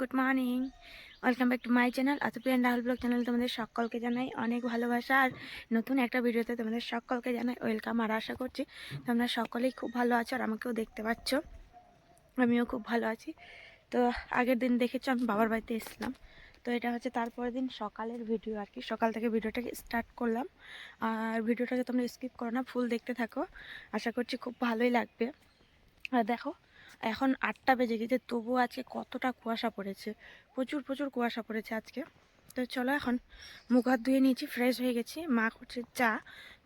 Good morning. Welcome back to my channel. আতপ্রিয়ান Rahul blog channel তোমাদের সকলকে জানাই অনেক ভালোবাসা। আর নতুন একটা ভিডিওতে তোমাদের সকলকে জানাই ওয়েলকাম। আর আশা করছি তোমরা সকলেই খুব ভালো আছো আর আমাকেও দেখতে পাচ্ছ। আমিও খুব ভালো আছি। তো আগের দিন দেখেছ আমি বাবার বাড়িতে এসেছিলাম। তো এটা হচ্ছে তারপরের দিন সকালের ভিডিও আর কি। সকাল থেকে ভিডিওটাকে স্টার্ট করলাম। আর ভিডিওটাকে তোমরা স্কিপ করো না ফুল দেখতে থাকো। আশা করছি খুব ভালোই লাগবে। আর দেখো এখন আটটা বেজে গেছে, তবুও আজকে কতটা কুয়াশা পড়েছে? প্রচুর প্রচুর কুয়াশা পড়েছে আজকে। তো চলো এখন মুখ হাত ধুয়ে নিয়েছি ফ্রেশ হয়ে গেছি। মা করছে চা,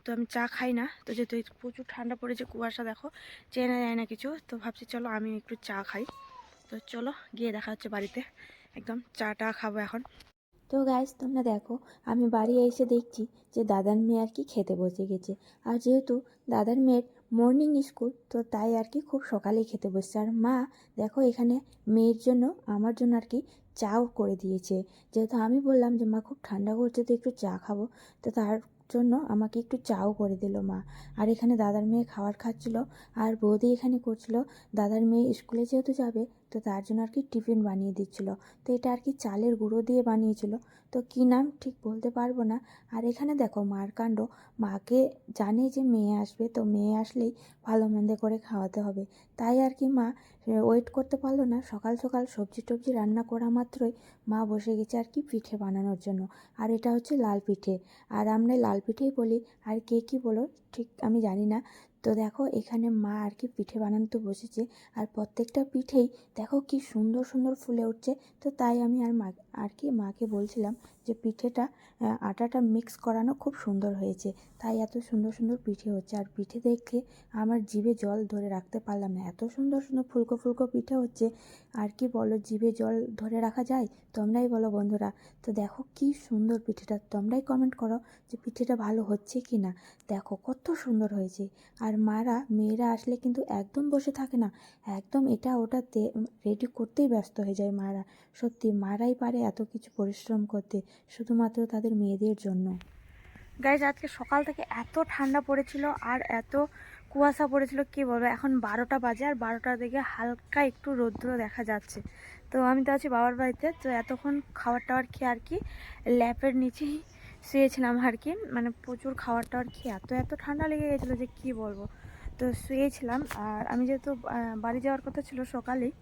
তো আমি চা খাই না। তো যেহেতু প্রচুর ঠান্ডা পড়েছে কুয়াশা, দেখো, চেনা যায় না কিছু। তো ভাবছি চলো আমি একটু চা খাই। তো চলো গিয়ে দেখা হচ্ছে বাড়িতে। একদম চাটা খাব এখন। তো গাইজ তোমরা দেখো, আমি বাড়ি এসে দেখছি যে দাদার মেয়ে আর কি খেতে বসে গেছে। আর যেহেতু দাদার মেয়ের মর্নিং স্কুল, তো তাই আর কি খুব সকালেই খেতে বসছে। আর মা, দেখো এখানে মেয়ের জন্য, আমার জন্য আর কি চাও করে দিয়েছে। যেহেতু আমি বললাম যে মা খুব ঠান্ডা করছে, তো একটু চা খাব। তো তার জন্য আমাকে একটু চাও করে দিল মা। আর এখানে দাদার মেয়ে খাবার খাচ্ছিল, আর বৌদি এখানে করছিল। দাদার মেয়ে স্কুলে যেহেতু যাবে তো তার জন্য আর কি টিফিন বানিয়ে দিচ্ছিল। তো এটা আর কি চালের গুঁড়ো দিয়ে বানিয়েছিল। তো কী নাম ঠিক বলতে পারব না। আর এখানে দেখো মার কাণ্ড। মাকে জানে যে মেয়ে আসবে, তো মেয়ে আসলেই ভালো মন্দে করে খাওয়াতে হবে। তাই আর কি মা ওয়েট করতে পারল না। সকাল সকাল সবজি টবজি রান্না করা মাত্রই মা বসে গেছে আর কি পিঠে বানানোর জন্য। আর এটা হচ্ছে লাল পিঠে। আর আমরা লাল পিঠেই বলি। আর কে কী বলো ঠিক আমি জানি না। তো দেখো এখানে মা আর কি পিঠে বানাতে বসেছে, আর প্রত্যেকটা পিঠেই দেখো কি সুন্দর সুন্দর ফুলে উঠছে। তো তাই আমি আর মা আর কি মাকে বলছিলাম যে পিঠেটা আটাটা মিক্স করানো খুব সুন্দর হয়েছে। তাই এত সুন্দর সুন্দর পিঠে হচ্ছে। আর পিঠে দেখে আমার জিভে জল ধরে রাখতে পারলাম না। এত সুন্দর সুন্দর ফুলকো ফুলকো পিঠে হচ্ছে। আর কি বলো, জিভে জল ধরে রাখা যায়? তোমরাই বলো বন্ধুরা। তো দেখো কি সুন্দর পিঠেটা। তোমরাই কমেন্ট করো যে পিঠেটা ভালো হচ্ছে কি না দেখো কত সুন্দর হয়েছে। আর মারা, মেয়েরা আসলে কিন্তু একদম বসে থাকে না। একদম এটা ওটা রেডি করতেই ব্যস্ত হয়ে যায় মারা। সত্যি মারাই পারে এত কিছু পরিশ্রম করতে, শুধুমাত্র তাদের মেয়েদের জন্য। গাইজ আজকে সকাল থেকে এত ঠান্ডা পড়েছিল আর এত কুয়াশা পড়েছিল, কি বলব? এখন বারোটা বাজে আর বারোটার দিকে হালকা একটু রৌদ্র দেখা যাচ্ছে। তো আমি তো আছি বাবার বাড়িতে, তো এতক্ষণ খাবার টাবার খেয়ে আর কি ল্যাপের নিচেই শুয়েছিলাম আর কি। মানে প্রচুর খাবার টাবার খেয়ে এত এত ঠান্ডা লেগে গেছিল যে কি বলব? তো শুয়েছিলাম আর আমি যেহেতু বাড়ি যাওয়ার কথা ছিল সকালেই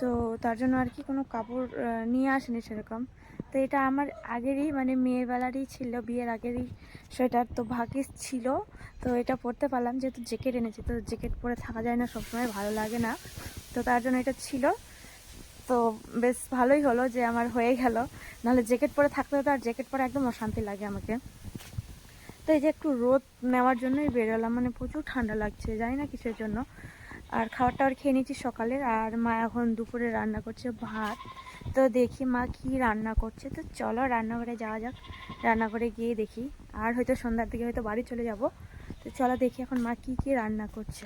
তো তার জন্য আর কি কোনো কাপড় নিয়ে আসেনি সেরকম। তো এটা আমার আগেরই মানে মেয়েবেলারই ছিল, বিয়ের আগেরই সোয়েটার, তো ভাগ্যিস ছিল। তো এটা পরতে পারলাম, যেহেতু জ্যাকেট এনেছি, তো জ্যাকেট পরে থাকা যায় না, সবসময় ভালো লাগে না। তো তার জন্য এটা ছিল। তো বেশ ভালোই হলো যে আমার হয়ে গেল। নাহলে জ্যাকেট পরে থাকতে হতো, আর জ্যাকেট পরে একদম অশান্তি লাগে আমাকে। তো এই যে একটু রোদ নেওয়ার জন্যই বেরোলাম মানে প্রচুর ঠান্ডা লাগছে, জানি না কিসের জন্য। আর খাবার টাবার খেয়ে নিচ্ছি সকালের আর মা এখন দুপুরে রান্না করছে ভাত। তো দেখি মা কি রান্না করছে। তো চলো রান্নাঘরে যাওয়া যাক। রান্নাঘরে গিয়ে দেখি। আর হয়তো সন্ধ্যার দিকে হয়তো বাড়ি চলে যাব। তো চলো দেখি এখন মা কি কি রান্না করছে।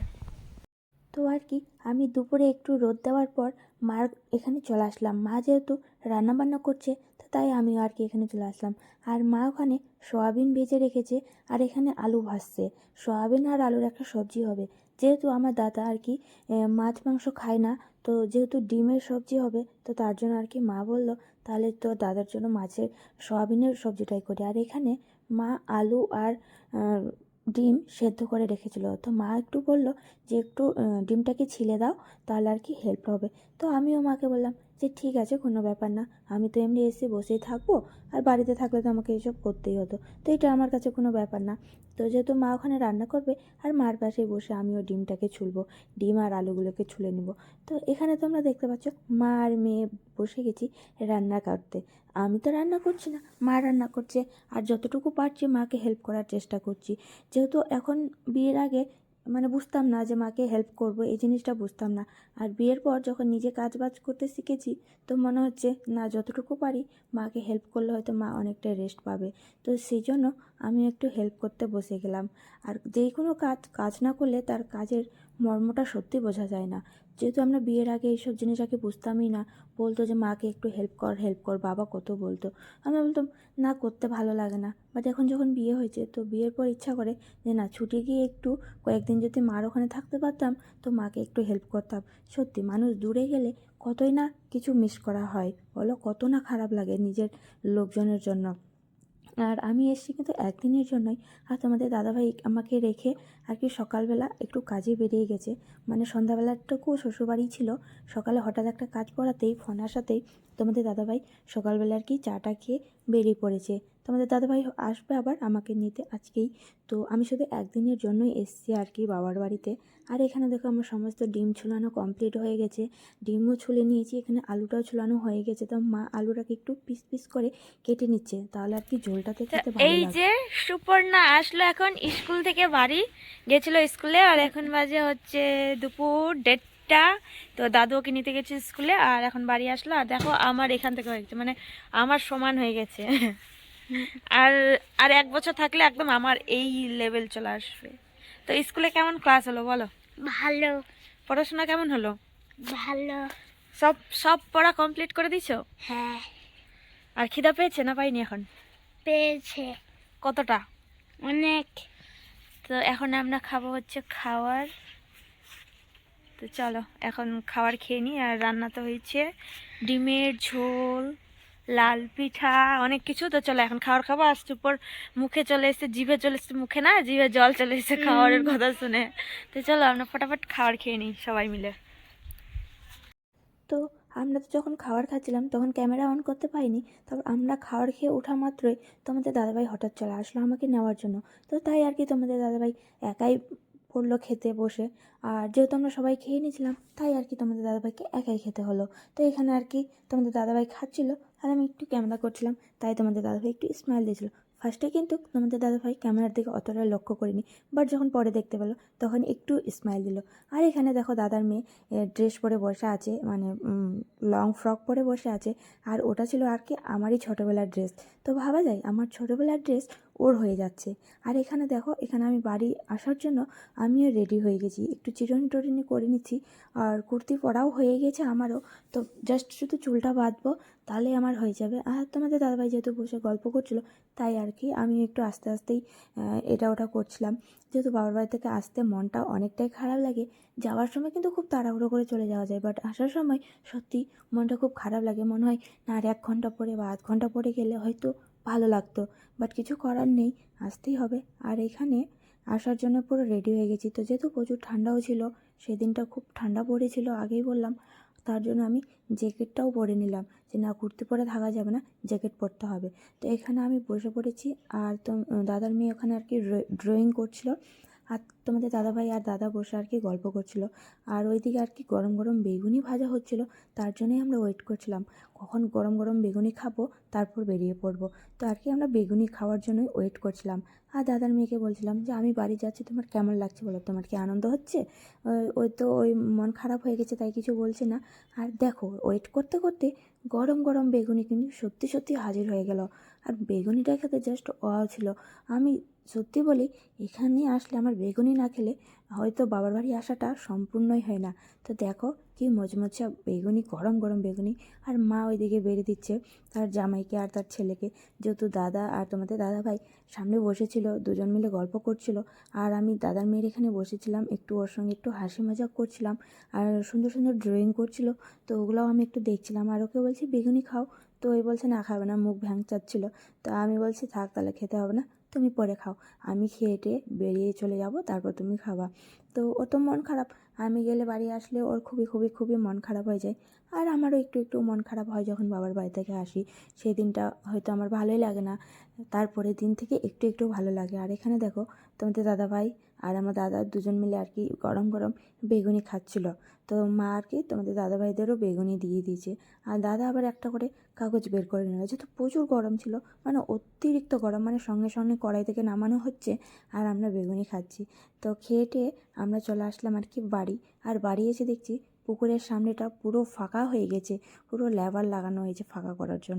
তো আর কি, আমি দুপুরে একটু রোদ দেওয়ার পর মার এখানে চলে আসলাম। মা যেহেতু রান্না বান্না করছে, তো তাই আমি আর কি এখানে চলে আসলাম। আর মা ওখানে সয়াবিন ভেজে রেখেছে। আর এখানে আলু ভাজছে। সয়াবিন আর আলুর একটা সবজি হবে। যেহেতু আমার দাদা আর কি মাছ, মাংস খায় না, তো যেহেতু ডিমের সবজি হবে, তো তার জন্য আর কি মা বলল, তাহলে তো দাদার জন্য মাছের সয়াবিনের সবজিটাই করি। আর এখানে মা আলু আর ডিম সেদ্ধ করে রেখেছিল। তো মা একটু বলল যে, একটু ডিমটাকে ছিলে দাও, তাহলে আর কি হেল্প হবে। তো আমিও মাকে বললাম যে ঠিক আছে, কোনো ব্যাপার না। আমি তো এমনি এসে বসেই থাকব, আর বাড়িতে থাকলে তো আমাকে এসব করতেই হতো। তো এটা আমার কাছে কোনো ব্যাপার না। তো যেহেতু মা ওখানে রান্না করবে, আর মার পাশে বসে আমিও ডিমটাকে ছুলবো, ডিম আর আলুগুলোকে ছুলে নেব। তো এখানে তোমরা দেখতে পাচ্ছ, মা আর মেয়ে বসে গেছি রান্না করতে। আমি তো রান্না করছি না, মা রান্না করছে। আর যতটুকু পারছি, মাকে হেল্প করার চেষ্টা করছি। যেহেতু এখন বিয়ের আগে মানে বুঝতাম না যে মাকে হেল্প করব, এই জিনিসটা বুঝতাম না। আর বিয়ের পর যখন নিজে কাজ বাজ করতে শিখেছি, তো মনে হচ্ছে, না, যতটুকু পারি, মাকে হেল্প করলে হয়তো মা অনেকটা রেস্ট পাবে। তো সেই জন্য আমি একটু হেল্প করতে বসে গেলাম। আর যেই কোনো কাজ কাজ না করলে তার কাজের মর্মটা সত্যি বোঝা যায় না। যেহেতু আমরা বিয়ের আগে এইসব জিনিস আগে বুঝতামই না, বলতো যে, মাকে একটু হেল্প কর হেল্প কর, বাবা কত বলতো। আমরা বলতাম, না, করতে ভালো লাগে না। বাট এখন যখন বিয়ে হয়েছে, তো বিয়ের পর ইচ্ছা করে যে, না, ছুটি গিয়ে একটু কয়েকদিন যদি মার ওখানে থাকতে পারতাম, তো মাকে একটু হেল্প করতাম। সত্যি, মানুষ দূরে গেলে কতই না কিছু মিস করা হয়। বলো, কত না খারাপ লাগে নিজের লোকজনের জন্য। আর আমি এসেছি কিন্তু একদিনের জন্যই। আর তোমাদের দাদাভাই আমাকে রেখে আর কি সকালবেলা একটু কাজে বেরিয়ে গেছে। মানে সন্ধ্যাবেলাটুকু শ্বশুরবাড়ি ছিল। সকালে হঠাৎ একটা কাজ পড়াতেই, ফোন আসাতেই তোমাদের দাদাভাই সকালবেলা আর কি চাটা খেয়ে বেরিয়ে পড়েছে। তো তোমাদের দাদাভাই আসবে আবার আমাকে নিতে আজকেই। তো আমি শুধু একদিনের জন্যই এসেছি আর কি বাবার বাড়িতে। আর এখানে দেখো আমার সমস্ত ডিম ছুলানো কমপ্লিট হয়ে গেছে। ডিমও ছুলে নিয়েছি এখানে আলুটাও ছুলানো হয়ে গেছে। তো মা আলুটাকে একটু পিস পিস করে কেটে নিচ্ছে তাহলে আর কি ঝোলটাতে খেতে ভালো এই যে সুপর্ণা আসলো এখন স্কুল থেকে বাড়ি। গেছিল স্কুলে আর এখন বাজে হচ্ছে দুপুর দেড়টা তো দাদু ওকে নিতে গেছে স্কুলে আর এখন বাড়ি আসলো। আর দেখো আমার এখান থেকে হয়ে গেছে মানে আমার সমান হয়ে গেছে। আর আর এক বছর থাকলে একদম আমার এই লেভেল চলে আসবে। তো স্কুলে কেমন ক্লাস হলো বলো? ভালো। পড়াশোনা কেমন হলো? ভালো। সব সব পড়া কমপ্লিট করে দিছো হ্যাঁ। আর খিদা পেয়েছে না পাইনি এখন? পেয়েছে। কতটা? অনেক। তো এখন আমরা খাব হচ্ছে খাওয়ার। তো চলো এখন খাবার খেয়ে নিই আর রান্না তো হয়েছে ডিমের ঝোল লাল পিঠা অনেক কিছু। তো চলো এখন খাবার খাব। আসছে উপর মুখে চলে এসেছে জিভে চলে এসেছে মুখে না? জিভে জল চলে এসেছে খাবারের কথা শুনে। তো চলো আমরা ফটাফট খাবার খেয়ে নিই সবাই মিলে। তো আমরা তো যখন খাবার খাচ্ছিলাম তখন ক্যামেরা অন করতে পারিনি। তারপর আমরা খাবার খেয়ে ওঠা মাত্রই তোমাদের দাদাভাই হঠাৎ চলে আসলো আমাকে নেওয়ার জন্য। তো তাই আর কি তোমাদের দাদাভাই একাই পড়ল খেতে বসে। আর যেহেতু আমরা সবাই খেয়ে নিয়েছিলাম, তাই আর কি তোমাদের দাদাভাইকে একাই খেতে হলো। তো এখানে আর কি তোমাদের দাদাভাই খাচ্ছিলো আর আমি একটু ক্যামেরা করছিলাম, তাই তোমাদের দাদাভাই একটু স্মাইল দিয়েছিল। ফার্স্টে কিন্তু তোমাদের দাদাভাই ক্যামেরার দিকে অতটা লক্ষ্য করিনি বাট যখন পরে দেখতে পেল, তখন একটু স্মাইল দিল। আর এখানে দেখো দাদার মেয়ে ড্রেস পরে বসে আছে মানে লং ফ্রক পরে বসে আছে, আর ওটা ছিল আর কি আমারই ছোটোবেলার ড্রেস তো ভাবা যায়, আমার ছোটোবেলার ড্রেস ওর হয়ে যাচ্ছে। আর এখানে দেখো, এখানে আমি বাড়ি আসার জন্য আমিও রেডি হয়ে গেছি। একটু চিরুনি টরিনি করে নিচ্ছি। আর কুর্তি পরাও হয়ে গেছে আমারও। তো জাস্ট শুধু চুলটা বাঁধবো তাহলে আমার হয়ে যাবে। আর তোমাদের দাদাভাই যেহেতু বসে গল্প করছিল, তাই আর কি আমি একটু আস্তে আস্তেই এটা ওটা করছিলাম। যেহেতু বাবার বাড়ি থেকে আসতে মনটা অনেকটাই খারাপ লাগে, যাওয়ার সময় কিন্তু খুব তাড়াহুড়ো করে চলে যাওয়া যায়। বাট আসার সময় সত্যি মনটা খুব খারাপ লাগে। মনে হয়, না আর এক ঘণ্টা পরে বা আধ ঘণ্টা পরে গেলে হয়তো ভালো লাগতো। বাট কিছু করার নেই, আসতেই হবে। আর এখানে আসার জন্য পুরো রেডি হয়ে গেছি। তো যেহেতু প্রচুর ঠান্ডাও ছিল, সেদিনটা খুব ঠান্ডা পড়েছিল, আগেই বললাম। তার জন্য আমি জ্যাকেটটাও পরে নিলাম। যে না, কুর্তি পরে থাকা যাবে না জ্যাকেট পরতে হবে। তো এখানে আমি বসে পড়েছি। আর তো দাদার মেয়ে ওখানে আর কি ড্রয়িং করছিল। আর তোমাদের দাদাভাই আর দাদা বসে আর কি গল্প করছিল। আর ওইদিকে আর কি গরম গরম বেগুনি ভাজা হচ্ছিল, তার জন্যই আমরা ওয়েট করছিলাম। কখন গরম গরম বেগুনি খাব, তারপর বেরিয়ে পড়ব। তো আর কি আমরা বেগুনি খাওয়ার জন্যই ওয়েট করছিলাম। আর দাদার মেয়েকে বলছিলাম যে, আমি বাড়ি যাচ্ছি, তোমার কেমন লাগছে বলো? তোমার কি আনন্দ হচ্ছে? ওই- ওই তো ওই মন খারাপ হয়ে গেছে, তাই কিছু বলছে না। আর দেখো ওয়েট করতে করতে গরম গরম বেগুনি কিন্তু সত্যি সত্যি হাজির হয়ে গেল। আর বেগুনিটা খেতে জাস্ট ওয়াও ছিল। আমি সত্যি বলি, এখানে আসলে আমার বেগুনি না খেলে হয়তো বাবার বাড়ি আসাটা সম্পূর্ণই হয় না। তো দেখো কি মজমচা বেগুনি, গরম গরম বেগুনি। আর মা ওইদিকে বেড়ে দিচ্ছে তার জামাইকে আর তার ছেলেকে। যেহেতু দাদা আর তোমাদের দাদা ভাই সামনে বসেছিল, দুজন মিলে গল্প করছিল। আর আমি দাদার মেয়ের এখানে বসেছিলাম, একটু ওর সঙ্গে একটু হাসি মজাক করছিলাম। আর সুন্দর সুন্দর ড্রয়িং করছিল, তো ওগুলোও আমি একটু দেখছিলাম। আর ওকে বলছি, বেগুনি খাও। তো ওই বলছে, না, খাবে না, মুখ ভ্যাং চাচ্ছিল তো আমি বলছি, থাক, তাহলে খেতে হবে না, তুমি পরে খাও। আমি খেয়ে টেয়ে বেরিয়ে চলে যাব, তারপর তুমি খাবা। তো ওর তো মন খারাপ। আমি গেলে বাড়ি আসলে ওর খুবই খুবই খুবই মন খারাপ হয়ে যায়। আর আমারও একটু একটু মন খারাপ হয় যখন বাবার বাড়ি থেকে আসি। সেই দিনটা হয়তো আমার ভালোই লাগে না। তারপরের দিন থেকে একটু একটু ভালো লাগে। আর এখানে দেখো, তোমাদের দাদা ভাই আর আমার দাদা দুজন মিলে আর কি গরম গরম বেগুনি খাচ্ছিল। তো মা আর কি তোমাদের দাদা ভাইদেরও বেগুনি দিয়ে দিয়েছে। আর দাদা আবার একটা করে কাগজ বের করে নিল। যেহেতু প্রচুর গরম ছিল মানে অতিরিক্ত গরম মানে সঙ্গে সঙ্গে কড়াই থেকে নামানো হচ্ছে আর আমরা বেগুনি খাচ্ছি। তো খেয়ে আমরা চলে আসলাম আর কি বাড়ি। আর বাড়ি এসে দেখছি পুকুরের সামনেটা পুরো ফাঁকা হয়ে গেছে, পুরো লেবার লাগানো হয়েছে ফাঁকা করার জন্য।